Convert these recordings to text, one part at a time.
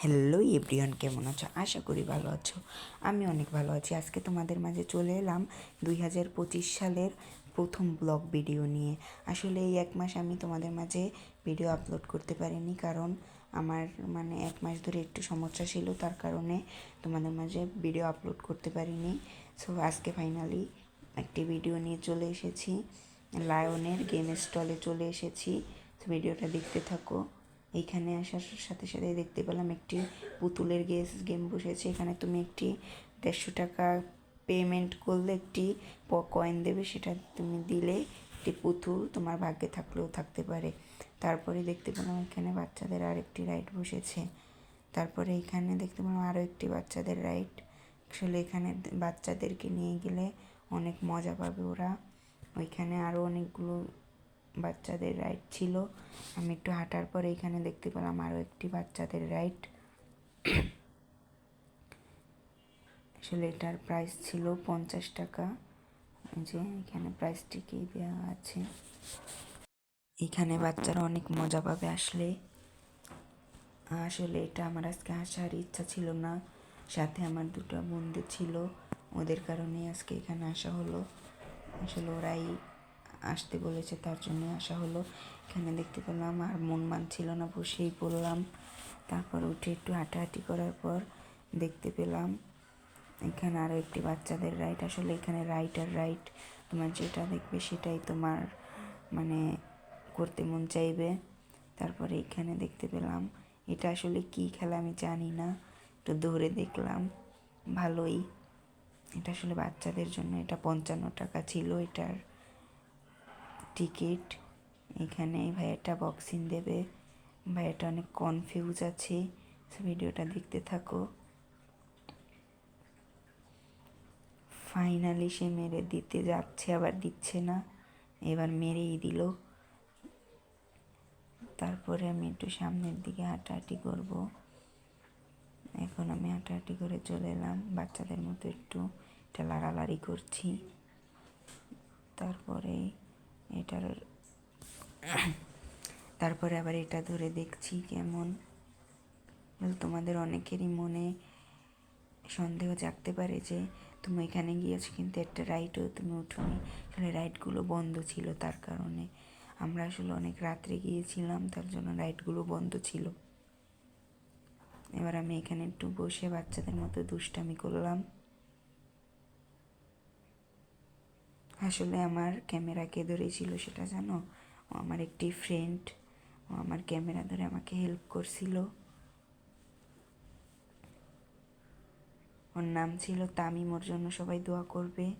Hello everyone, কেমন আছো? আশা করি ভালো আছো। আমি অনেক ভালো আছি। আজকে তোমাদের মাঝে চলে এলাম দুই হাজার পঁচিশ সালের প্রথম ব্লগ ভিডিও নিয়ে। আসলে এই এক মাস আমি তোমাদের মাঝে ভিডিও আপলোড করতে পারিনি কারণ আমার মানে এক মাস ধরে একটু সমস্যা ছিল, তার কারণে তোমাদের মাঝে ভিডিও আপলোড করতে পারিনি। সো আজকে ফাইনালি একটি ভিডিও নিয়ে চলে এসেছি। লায়নের গেম স্টলে চলে এসেছি। ভিডিওটা দেখতে থাকো। এইখানে আসার সাথে সাথে দেখতে পেলাম একটি পুতুলের গেস, গেম বসেছে। এখানে তুমি একটি দেড়শো টাকা পেমেন্ট করলে একটি কয়েন দেবে। সেটা তুমি দিলে একটি পুতুল তোমার ভাগ্যে থাকলেও থাকতে পারে। তারপরে দেখতে পেলাম এখানে বাচ্চাদের আরেকটি রাইড বসেছে। তারপরে এখানে দেখতে পেলাম আরও একটি বাচ্চাদের রাইড আসলে এখানে বাচ্চাদেরকে নিয়ে গেলে অনেক মজা পাবে ওরা। ওইখানে আরও অনেকগুলো বাচ্চাদের রাইড ছিল। আমি একটু হাঁটার পরে এখানে দেখতে পেলাম আরও একটি বাচ্চাদের রাইড আসলে এটার প্রাইস ছিল পঞ্চাশ টাকা। যে এখানে প্রাইসটিকেই দেওয়া আছে। এখানে বাচ্চারা অনেক মজা পাবে আসলে। আসলে এটা আমার আজকে আসার ইচ্ছা ছিল না। সাথে আমার দুটো বন্ধু ছিল। ওদের কারণে আজকে এখানে আসা হলো। আসলে ওরাই আসতে বলেছে, তার জন্য আসা হলো। এখানে দেখতে পেলাম আর মন মানছিল না, বসেই পড়লাম। তারপর উঠে একটু হাঁটাহাঁটি করার পর দেখতে পেলাম এখানে আরও একটি বাচ্চাদের রাইড আসলে এখানে রাইড আর রাইড তোমার যেটা দেখবে সেটাই তোমার মানে করতে মন চাইবে। তারপরে এখানে দেখতে পেলাম, এটা আসলে কি খেলা আমি জানি না, একটু দৌড়ে দেখলাম, ভালোই। এটা আসলে বাচ্চাদের জন্য, এটা পঞ্চান্ন টাকা ছিল এটার। টিকিট। এখানে এই ভাইয়াটা বক্সিং দেবে। ভাইয়াটা অনেক কনফিউজ আছে। ভিডিওটা দেখতে থাকো। ফাইনালি সে মেরে দিতে যাচ্ছে, আবার দিচ্ছে না। এবার মেরেই দিল। তারপরে আমি একটু সামনের দিকে হাঁটাহাঁটি করব। এখন আমি হাঁটাহাঁটি করে চলে এলাম। বাচ্চাদের মতো একটু এটা লাড়ালাড়ি করছি। তারপরে এটার তারপরে আবার এটা ধরে দেখছি কেমন। তোমাদের অনেকেরই মনে সন্দেহ জাগতে পারে যে তুমি এখানে গিয়েছো কিন্তু একটা রাইডও তুমি উঠোনি। আসলে রাইডগুলো বন্ধ ছিল তার কারণে। আমরা আসলে অনেক রাত্রে গিয়েছিলাম, তার জন্য রাইডগুলো বন্ধ ছিল। এবার আমি এখানে একটু বসে বাচ্চাদের মতো দুষ্টামি করলাম। আসলে আমার ক্যামেরা কে ধরেছিল সেটা জানো? ও আমার একটি ফ্রেন্ড ও আমার ক্যামেরা ধরে আমাকে হেল্প করছিল। ওর নাম ছিল তামিম, ওর জন্য সবাই দোয়া করবে।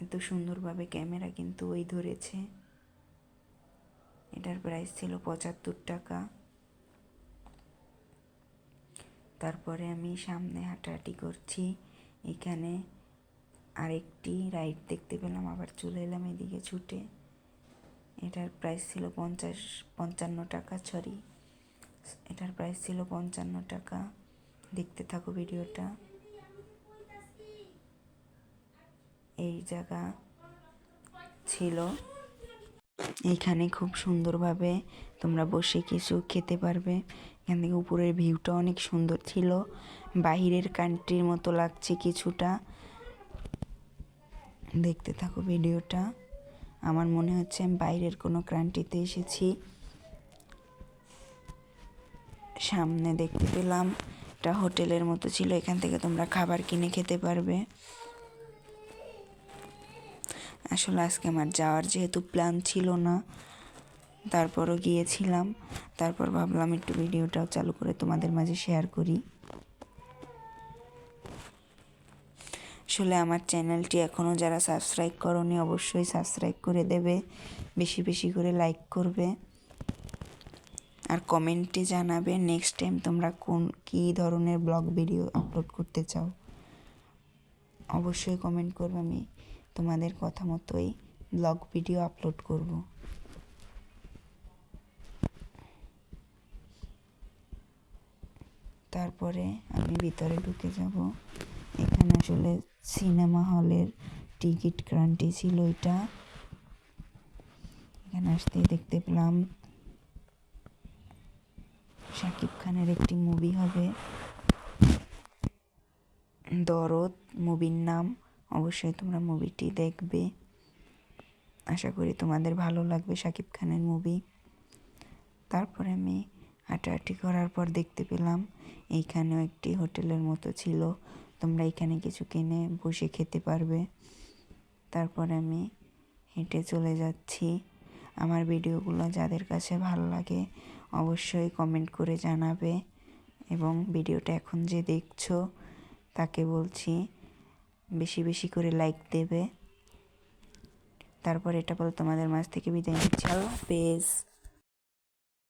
এত সুন্দরভাবে ক্যামেরা কিন্তু ওই ধরেছে। এটার প্রাইস ছিল পঁচাত্তর টাকা। তারপরে আমি সামনে হাঁটাহাঁটি করছি। এখানে আরেকটি রাইড দেখতে পেলাম, আবার চলে এলাম এদিকে ছুটে। এটার প্রাইস ছিল পঞ্চাশ, পঞ্চান্ন টাকা সরি এটার প্রাইস ছিল পঞ্চান্ন টাকা। দেখতে থাকো ভিডিওটা। এই জায়গা ছিল। এইখানে খুব সুন্দরভাবে তোমরা বসে কিছু খেতে পারবে। এখান থেকে উপরের ভিউটা অনেক সুন্দর ছিল। বাহিরের কান্ট্রির মতো লাগছে কিছুটা। দেখতে থাকো ভিডিওটা। আমার মনে হচ্ছে আমি বাইরের কোনো ক্রান্তিতে এসেছি। সামনে দেখতে পেলাম, একটা হোটেলের মতো ছিল, এখান থেকে তোমরা খাবার কিনে খেতে পারবে। আসলে আজকে আমার যাওয়ার যেহেতু প্ল্যান ছিল না, তারপরও গিয়েছিলাম। তারপর ভাবলাম একটু ভিডিওটাও চালু করে তোমাদের মাঝে শেয়ার করি। আসলে আমার চ্যানেলটি এখনও যারা সাবস্ক্রাইব করনি অবশ্যই সাবস্ক্রাইব করে দেবে, বেশি বেশি করে লাইক করবে। আর কমেন্টে জানাবে নেক্সট টাইম তোমরা কোন, কী ধরনের ব্লগ ভিডিও আপলোড করতে চাও। অবশ্যই কমেন্ট করবে আমি তোমাদের কথা মতোই ব্লগ ভিডিও আপলোড করব। তারপরে আমি ভিতরে ঢুকে যাব। এখানে আসলে সিনেমা হলের টিকিট ক্রান্তি ছিল এটা। এখানে আসতেই দেখতে পেলাম। শাকিব খানের একটি মুভি হবে। দরদ মুভির নাম। অবশ্যই তোমরা মুভিটি দেখবে। আশা করি তোমাদের ভালো লাগবে শাকিব খানের মুভি। তারপরে আমি হাঁটাহাঁটি করার পর দেখতে পেলাম, এইখানেও একটি হোটেলের মতো ছিল। তোমরা এখানে কিছু কিনে বসে খেতে পারবে। তারপর আমি হেঁটে চলে যাচ্ছি। আমার ভিডিওগুলো যাদের কাছে ভালো লাগে অবশ্যই কমেন্ট করে জানাবে এবং ভিডিওটা এখন যে দেখছ তাকে বলছি বেশি বেশি করে লাইক দেবে। তারপর এটা বলে তোমাদের মাছ থেকে বিদায় নিচ্ছি। হাফেজ।